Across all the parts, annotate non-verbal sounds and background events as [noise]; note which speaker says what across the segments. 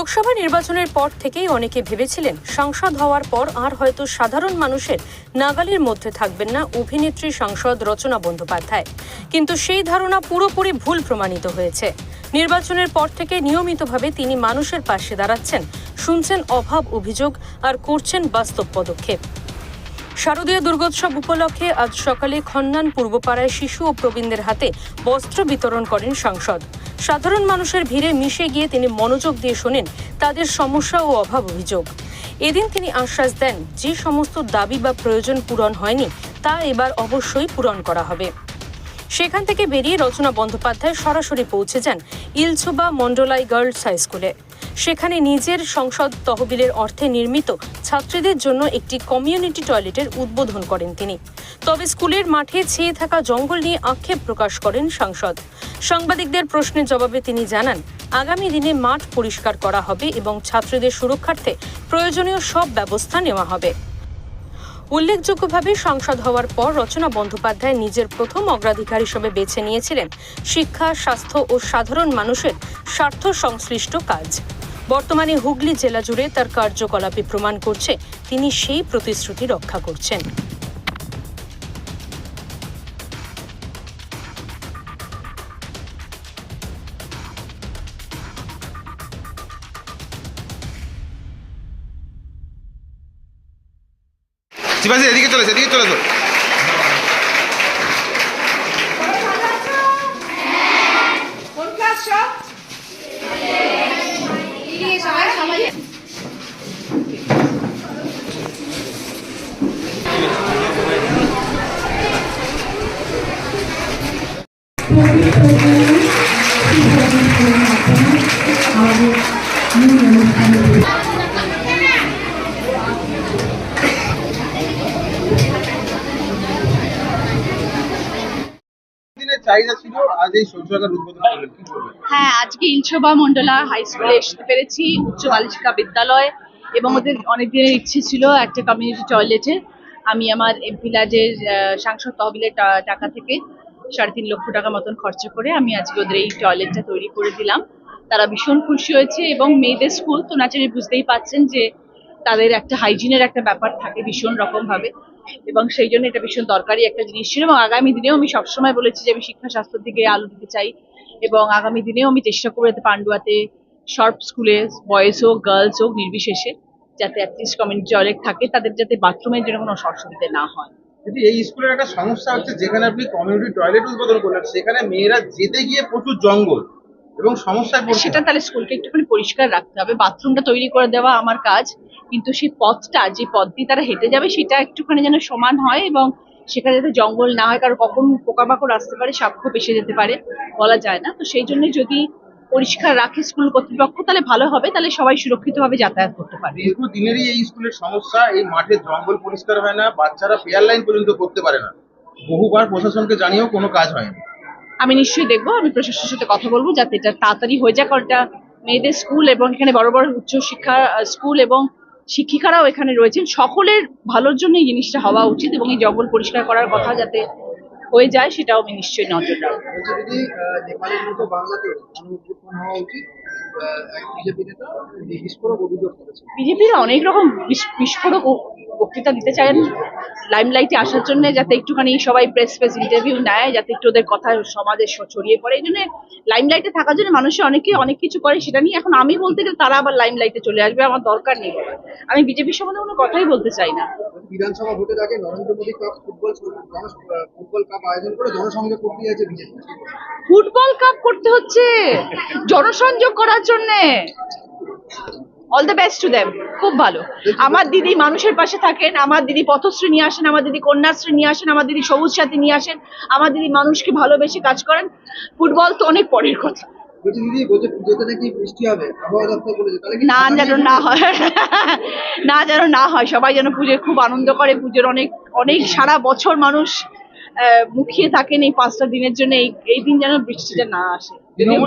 Speaker 1: লোকসভা নির্বাচনের পর থেকেই অনেকে ভেবেছিলেন সাংসদ হওয়ার পর আর হয়তো সাধারণ মানুষের নাগালের মধ্যে থাকবেন না অভিনেত্রী সাংসদ রচনা বন্দ্যোপাধ্যায়। কিন্তু সেই ধারণা পুরোপুরি ভুল প্রমাণিত হয়েছে। নির্বাচনের পর থেকে নিয়মিতভাবে তিনি মানুষের পাশে দাঁড়াচ্ছেন, শুনছেন অভাব অভিযোগ আর করছেন বাস্তব পদক্ষেপ। শারদীয় দুর্গোৎসব উপলক্ষে আজ সকালে খন্নান পূর্বপাড়ায় শিশু ও প্রবীণদের হাতে বস্ত্র বিতরণ করেন সাংসদ। সাধারণ মানুষের ভিড়ে মিশে গিয়ে তিনি মনোযোগ দিয়ে শোনেন তাদের সমস্যা ও অভাব অভিযোগ। এদিন তিনি আশ্বাস দেন, যে সমস্ত দাবি বা প্রয়োজন পূরণ হয়নি, তা এবার অবশ্যই পূরণ করা হবে। সেখান থেকে বেরিয়ে রচনা বন্দ্যোপাধ্যায় সরাসরি পৌঁছে যান ইলছোবা মন্ডলাই গার্লস হাই স্কুলে। সেখানে নিজের সংসদ তহবিলের অর্থে নির্মিত ছাত্রীদের জন্য একটি কমিউনিটি টয়লেটের উদ্বোধন করেন তিনি। তবে স্কুলের মাঠে ছেয়ে থাকা জঙ্গল নিয়ে আক্ষেপ প্রকাশ করেন সাংসদ। সাংবাদিকদের প্রশ্নের জবাবে তিনি জানান, আগামী দিনে মাঠ পরিষ্কার করা হবে এবং ছাত্রীদের সুরক্ষার্থে প্রয়োজনীয় সব ব্যবস্থা নেওয়া হবে। উল্লেখযোগ্যভাবে সাংসদ হওয়ার পর রচনা বন্দ্যোপাধ্যায় নিজের প্রথম অগ্রাধিকার হিসেবে বেছে নিয়েছিলেন। শিক্ষা, স্বাস্থ্য ও সাধারণ মানুষের স্বার্থ সংশ্লিষ্ট কাজ। বর্তমানে হুগলি জেলা জুড়ে তার কার্যকলাপে প্রমাণ করছে, তিনি সেই প্রতিশ্রুতি রক্ষা করছেন।
Speaker 2: শিবাশি এদিকে এদিকে
Speaker 3: হ্যাঁ আজকে ইলশোভা মন্ডলা হাই স্কুলে আসতে পেরেছি উচ্চ বালিকা বিদ্যালয় এবং ওদের অনেক দিনের ইচ্ছে ছিল একটা কমিউনিটি টয়লেটে আমি আমার এমপি লাজের আহ, সাংসদ তহবিলের টাকা থেকে সাড়ে তিন লক্ষ টাকা মতন খরচা করে আমি আজকে ওদের এই টয়লেটটা তৈরি করে দিলাম। তারা ভীষণ খুশি হয়েছে এবং মেয়েদের স্কুল তো নাচারি বুঝতেই পাচ্ছেন যে তাদের একটা হাইজিনের একটা ব্যাপার থাকে ভীষণ রকম ভাবে এবং সেই জন্য এটা ভীষণ দরকারি একটা জিনিস ছিল এবং আগামী দিনেও আমি সবসময় বলেছি যে আমি শিক্ষা স্বাস্থ্যের দিকে আলো দিতে চাই এবং আগামী দিনেও আমি চেষ্টা করব যাতে পান্ডুয়াতে সব স্কুলে বয়েজ হোক গার্লস হোক নির্বিশেষে যাতে অ্যাটলিস্ট কমিউনিটি টয়লেট থাকে তাদের যাতে বাথরুমের জন্য কোনো অসুবিধা না হয়।
Speaker 2: কিন্তু এই স্কুলের একটা সমস্যা হচ্ছে যেখানে আপনি কমিউনিটি টয়লেট উদ্বোধন করলেন সেখানে মেয়েরা যেতে গিয়ে প্রচুর জঙ্গল এবং সমস্যায় পড়ছে।
Speaker 3: সেটা তাহলে স্কুলকে একটুখানি পরিষ্কার রাখতে হবে। বাথরুমটা তৈরি করে দেওয়া আমার কাজ। কিন্তু সেই পথটা যে পথ দিয়ে তারা হেঁটে যাবে সেটা একটুখানি যেন সমান হয় এবং সেখানে যাতে জঙ্গল না হয় কারণ কখন পোকামাকড় আসতে পারে সাপখোপ এসে যেতে পারে বলা যায় না। তো সেই জন্য যদি পরিষ্কার রাখে স্কুল কর্তৃপক্ষ তাহলে ভালো হবে। তাহলে সবাই সুরক্ষিতভাবে যাতায়াত করতে পারবে।
Speaker 2: দীর্ঘ দিনেরই এই স্কুলের সমস্যা এই মাঠে জঙ্গল পরিষ্কার হয় না বাচ্চারা পেয়ার লাইন পর্যন্ত করতে পারে না। বহুবার প্রশাসনকে জানিয়েও কোনো কাজ হয়নি।
Speaker 3: আমি নিশ্চয়ই দেখব আমি প্রশাসনের সাথে কথা বলব যাতে এটা তাড়াতাড়ি হয়ে যায় কারণ এটা মেয়েদের স্কুল এবং এখানে বড় বড় উচ্চশিক্ষা স্কুল এবং শিক্ষিকারাও এখানে রয়েছেন। সকলের ভালোর জন্য এই জিনিসটা হওয়া উচিত এবং এই জঙ্গল পরিষ্কার করার কথা যাতে হয়ে যায়, সেটাও আমি নিশ্চয়ই নজর রাখব।
Speaker 4: বিজেপি নেতা বিস্ফোরক অভিযোগ করেছেন।
Speaker 3: বিজেপির অনেক রকম বিস- বিস্ফোরক বক্তৃতা দিতে চান লাইমলাইটে আসার জন্য যাতে একটুখানি সবাই প্রেস প্রেস ইন্টারভিউ নেয় যাতে একটু ওদের কথা সমাজে ছড়িয়ে পড়ে। এই জন্য লাইমলাইটে থাকার জন্য মানুষের অনেকে অনেক কিছু করে সেটা নিয়ে এখন আমি বলতে গেলে তারা আবার লাইমলাইটে চলে আসবে আমার দরকার নেই আমি বিজেপির সম্বন্ধে কোনো কথাই বলতে চাই না।
Speaker 4: বিধানসভা ভোটের আগে Narendra Modi cup football football cup আয়োজন করে জনসংযোগ করতে যাচ্ছে বিজেপি।
Speaker 3: ফুটবল কাপ করতে হচ্ছে। জনসংযোগ করার জন্য? All the best to them খুব ভালো। আমার দিদি মানুষের পাশে থাকেন আমার দিদি পথশ্রী নিয়ে আসেন আমার দিদি কন্যাশ্রী নিয়ে আসেন আমার দিদি সবুজ সাথী নিয়ে আসেন আমার দিদি মানুষকে ভালোবেসে কাজ করেন। ফুটবল তো অনেক পরের কথা। না যেন না হয়। না যেন না হয় সবাই যেন পুজোয় খুব আনন্দ করে পুজোর অনেক অনেক সারা বছর মানুষ আহ, মুখিয়ে থাকেন এই পাঁচটা দিনের জন্য এই এই দিন যেন বৃষ্টিটা না আসে।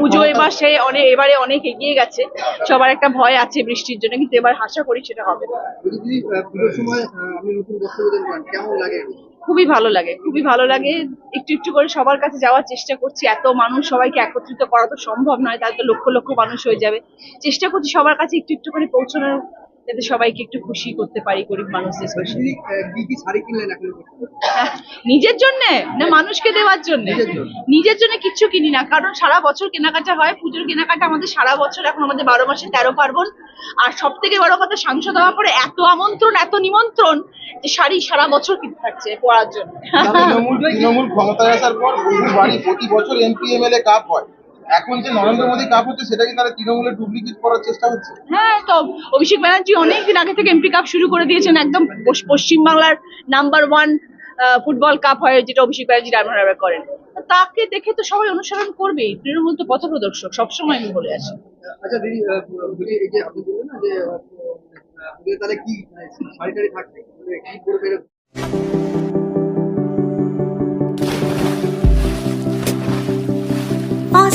Speaker 3: পুজো এবার সে অনেক এবারে অনেক এগিয়ে গেছে। সবার একটা ভয় আছে বৃষ্টির জন্য কিন্তু এবার আশা করি সেটা হবে। না
Speaker 4: বলছি দিদি আহ, পুজোর সময় আহ, আপনি নতুন বস্ত্র প্রদান করেন কেমন লাগে?
Speaker 3: খুবই ভালো লাগে খুবই ভালো লাগে। একটু একটু করে সবার কাছে যাওয়ার চেষ্টা করছি। এত মানুষ সবাইকে একত্রিত করা তো সম্ভব নয় তাহলে তো লক্ষ লক্ষ মানুষ হয়ে যাবে। চেষ্টা করছি সবার কাছে একটু একটু করে পৌঁছানোর যাতে সবাইকে একটু খুশি করতে পারি গরিব মানুষদের স্পেশালি
Speaker 4: শাড়ি কিনলেন এখন [laughs]
Speaker 3: নিজের জন্য? না মানুষকে দেওয়ার জন্য?
Speaker 4: নিজের জন্য।
Speaker 3: কিচ্ছু কিনি না কারণ সারা বছর কেনাকাটা হয় পুজোর কেনাকাটা আমাদের সারা বছর এখন আমাদের বারো মাসে তেরো পার্বণ। আর সব থেকে বড় কথা সাংসদ হওয়ার পরে এত আমন্ত্রণ এত নিমন্ত্রণ যে শাড়ি সারা বছর কিনতে থাকছে পরার জন্য।
Speaker 2: তৃণমূল তৃণমূল ক্ষমতায় আসার পর বাড়ি প্রতি বছর এমপি এমএলএ কাপ হয়। এখন যে নরেন্দ্র মোদী কাপ হচ্ছে সেটাকে তারা তৃণমূলের ডুপ্লিকেট করার চেষ্টা হচ্ছে
Speaker 3: হ্যাঁ তো অভিষেক ব্যানার্জি অনেকদিন আগে থেকে এমপি কাপ শুরু করে দিয়েছেন একদম পশ্চিমবাংলার নাম্বার ওয়ান ফুটবল কাপ হয় যেটা অভিষেক ব্যানার্জি ডায়মন্ড করেন। তাকে দেখে তো সবাই অনুসরণ করবেই তৃণমূল তো পথ প্রদর্শক সবসময় আমি বলে আসি।
Speaker 4: আচ্ছা দিদি এই যে আপনি বললেন না যে তাহলে কি মানে শাড়ি টাড়ি থাকছে মানে কি করবে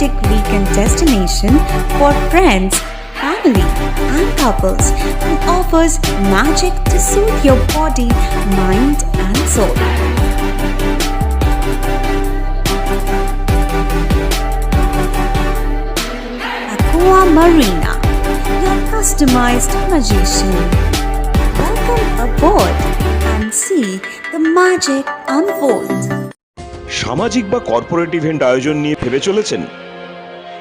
Speaker 5: is a holistic weekend destination for friends, family, and couples and offers magic to soothe your body, mind, and soul. Aqua Marina, your customized magician. Welcome aboard and see the magic unfold.
Speaker 6: সামাজিক বা corporate event আয়োজন নিয়ে ভেবে চলেছেন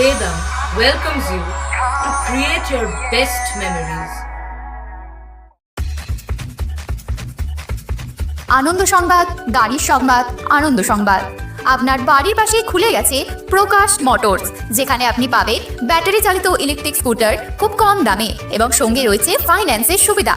Speaker 7: Vedam welcomes you to create your best memories.
Speaker 8: আনন্দ সংবাদ, গাড়ির সংবাদ, আনন্দ সংবাদ আপনার বাড়ির পাশেই খুলে গেছে প্রকাশ মোটরস, যেখানে আপনি পাবেন ব্যাটারি চালিত ইলেকট্রিক স্কুটার খুব কম দামে এবং সঙ্গে রয়েছে ফাইন্যান্সের সুবিধা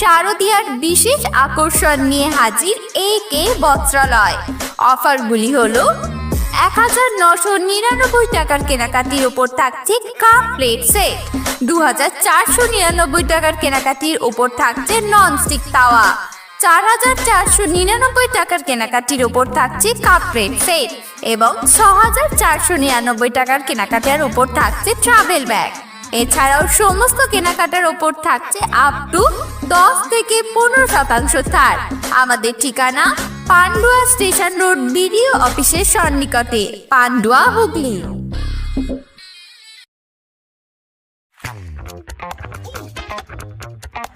Speaker 8: শারদীয়ার বিশেষ আকর্ষণ নিয়ে হাজির এ কে বস্ত্রালয়। অফারগুলি হলো, এক হাজার নশো নিরানব্বই টাকার কেনাকাটির ওপর থাকছে কাপ প্লেট সেট, দু হাজার চারশো নিরানব্বই টাকার কেনাকাটির ওপর থাকছে ননস্টিক তাওয়া, চার হাজার চারশো নিরানব্বই টাকার কেনাকাটির ওপর থাকছে কাপ প্লেট সেট এবং ছ হাজার চারশো নিরানব্বই টাকার কেনাকাটার ওপর থাকছে ট্রাভেল ব্যাগ। এছাড়াও সমস্ত কেনাকাটার ওপর থাকছে আপ টু দশ থেকে পনেরো শতাংশ ছাড়। আমাদের ঠিকানা পান্ডুয়া স্টেশন রোড বিডিও অফিসের সন্নিকটে, Pandua Hooghly.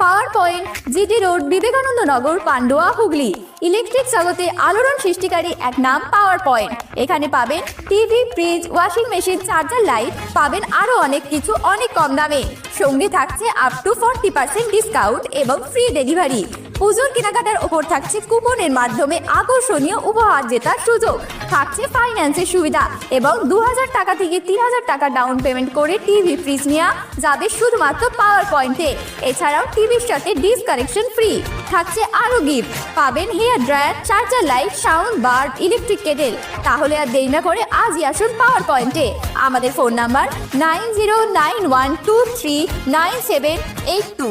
Speaker 8: Power point GT road, Vivekananda Nagar, Pandua Hooghly. Electric জগতে আলোড়ন সৃষ্টিকারী এক নাম পাওয়ার পয়েন্ট এখানে পাবেন TV, fridge, washing machine, charger, light, পাবেন আরও অনেক কিছু অনেক কম দামে। সঙ্গে থাকছে up to forty percent discount এবং ফ্রি ডেলিভারি পুজোর কেনাকাটার ওপর থাকছে কুপনের মাধ্যমে আকর্ষণীয় উপহার জেতার সুযোগ। থাকছে ফাইন্যান্সের সুবিধা এবং দু হাজার টাকা থেকে তিন হাজার টাকা ডাউন পেমেন্ট করে টিভি ফ্রিজ নেওয়া যাবে শুধুমাত্র পাওয়ার পয়েন্টে এছাড়াও টিভির সাথে ডিস কানেকশন ফ্রি থাকছে আরও গিফট পাবেন hair dryer charger light sound bar electric kettle তাহলে আর দেরি না করে আজই আসুন পাওয়ার পয়েন্টে আমাদের phone number nine zero nine one two three nine seven eight two.